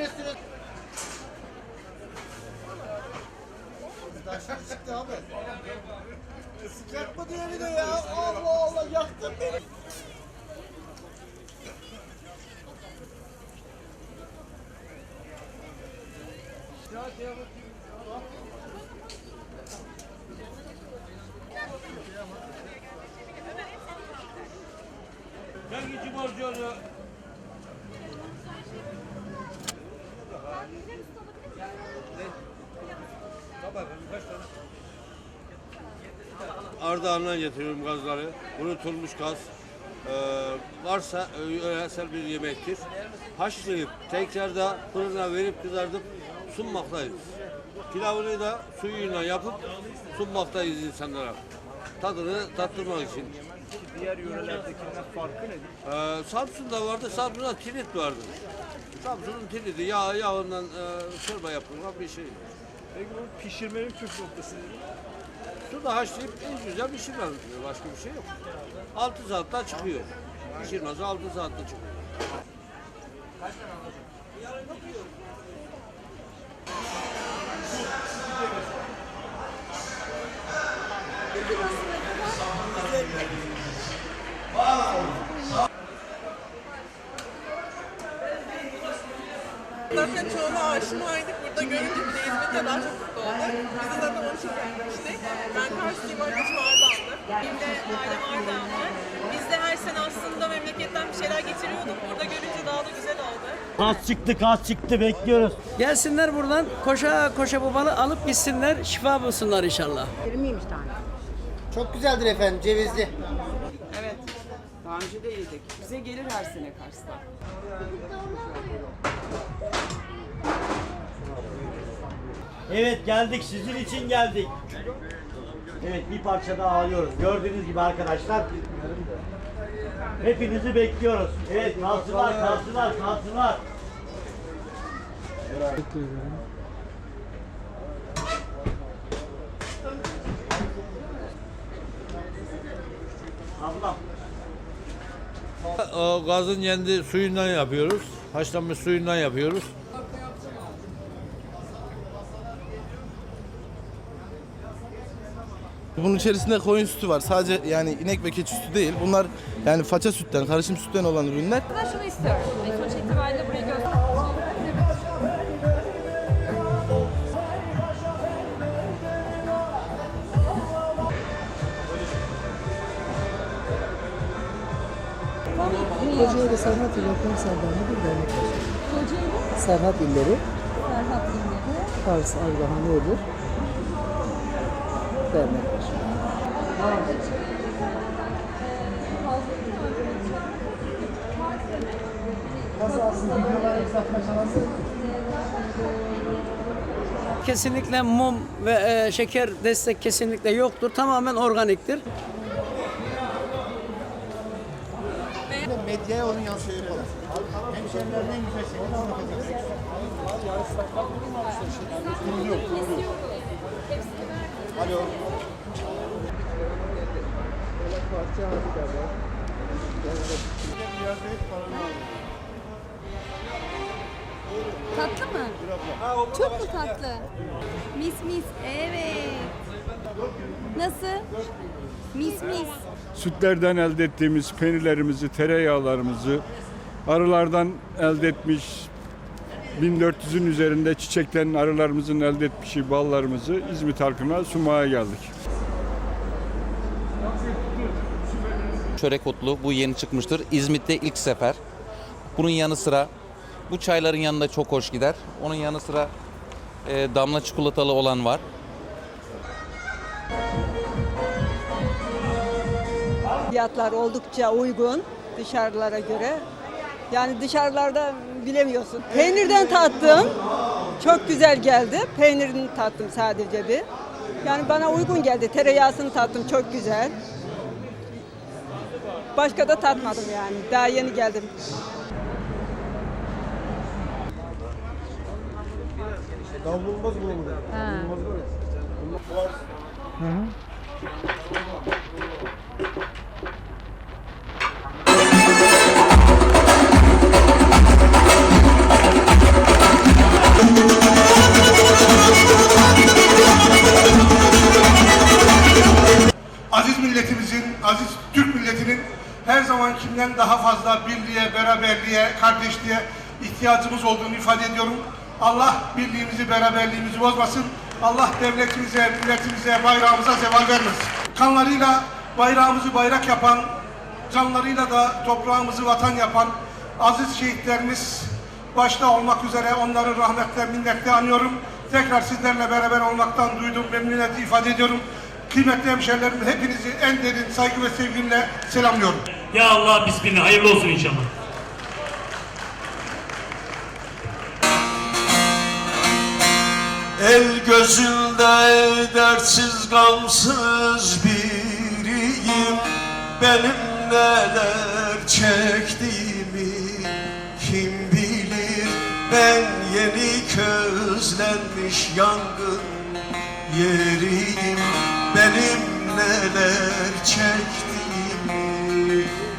üstüne. Daha şimdi çıktı abi. Mı diye bir de ya. Allah Allah yaktın beni. Hangi borcu Ardahan'dan getiriyorum gazları. Unutulmuş gaz. Ee, varsa yöresel bir yemektir. Haşlayıp tekrar da fırına verip kızartıp sunmaktayız. Pilavını da suyuyla yapıp sunmaktayız insanlara. Tadını tattırmak için. Diğer yörelerdekinden farkı nedir? Ee, Samsun'da vardı, Samsun'da tirit vardı. Samsun'un tiriti, yağ, yağından e, çorba yapılan bir şey. Peki bu pişirmenin püf noktası nedir? Suda haşlayıp en güzel pişirmem. Başka bir şey yok. 6 saatte çıkıyor. Pişirmez 6 saatte çıkıyor. Zaten çoğuna aşinaydık. Burada görünce bir de İzmit'te daha çok mutlu olduk. Biz de zaten onun için gelmiştik. Ben Karslıyım, arkadaşım Ardahanlı. Benim de ailem Ardahanlı. Biz de her sene aslında memleketten bir şeyler getiriyorduk. Burada görünce daha da güzel oldu. Kas çıktı, kas çıktı. Bekliyoruz. Gelsinler buradan koşa koşa bu balı alıp gitsinler şifa bulsunlar inşallah. 20'ymiş tane. Çok güzeldir efendim cevizli. Evet. Daha önce de yedik. Bize gelir her sene Kars'ta. Evet geldik, sizin için geldik. Evet bir parça daha alıyoruz. Gördüğünüz gibi arkadaşlar. Hepinizi bekliyoruz. Evet kalsınlar, kalsınlar, kalsınlar. Ablam. Gazın kendi suyundan yapıyoruz. Haşlanmış suyundan yapıyoruz. Bunun içerisinde koyun sütü var. Sadece yani inek ve keçi sütü değil. Bunlar yani faça sütten, karışım sütten olan ürünler. Ben şunu istiyorum. Sonuç itibariyle burayı göster. Kocaeli Serhat İlleri Konservatuarı bir dernek var. Serhat İlleri, Serhat İlleri. Kars Ardahan Iğdır dernek var. Kesinlikle mum ve e, şeker destek kesinlikle yoktur. Tamamen organiktir. Medyaya onun yansıyor yapalım. Hemşehrilerin en güzel şeyini anlatacaksın. Alo. Tatlı mı? Çok mu tatlı? Mis mis. Evet. Nasıl? Mis mis. sütlerden elde ettiğimiz peynirlerimizi, tereyağlarımızı, arılardan elde etmiş 1400'ün üzerinde çiçeklerin arılarımızın elde etmiş ballarımızı İzmit halkına sunmaya geldik. Çörek otlu bu yeni çıkmıştır. İzmit'te ilk sefer. Bunun yanı sıra bu çayların yanında çok hoş gider. Onun yanı sıra e, damla çikolatalı olan var. Fiyatlar oldukça uygun dışarılara göre. Yani dışarılarda bilemiyorsun. Peynirden tattım. Çok güzel geldi. Peynirini tattım sadece bir. Yani bana uygun geldi. Tereyağısını tattım. Çok güzel. Başka da tatmadım yani. Daha yeni geldim. Kavrulmaz bulundu. daha fazla birliğe, beraberliğe, kardeşliğe ihtiyacımız olduğunu ifade ediyorum. Allah birliğimizi, beraberliğimizi bozmasın. Allah devletimize, milletimize, bayrağımıza zeval vermesin. Kanlarıyla bayrağımızı bayrak yapan, canlarıyla da toprağımızı vatan yapan aziz şehitlerimiz başta olmak üzere onları rahmetle, minnetle anıyorum. Tekrar sizlerle beraber olmaktan duyduğum memnuniyeti ifade ediyorum. Kıymetli hemşehrilerim hepinizi en derin saygı ve sevgimle selamlıyorum. Ya Allah bismillah hayırlı olsun inşallah. El gözünde dertsiz gamsız biriyim. Benim neler çektiğimi kim bilir? Ben yeni közlenmiş yangın yeriyim. Benim neler çektiğimi you.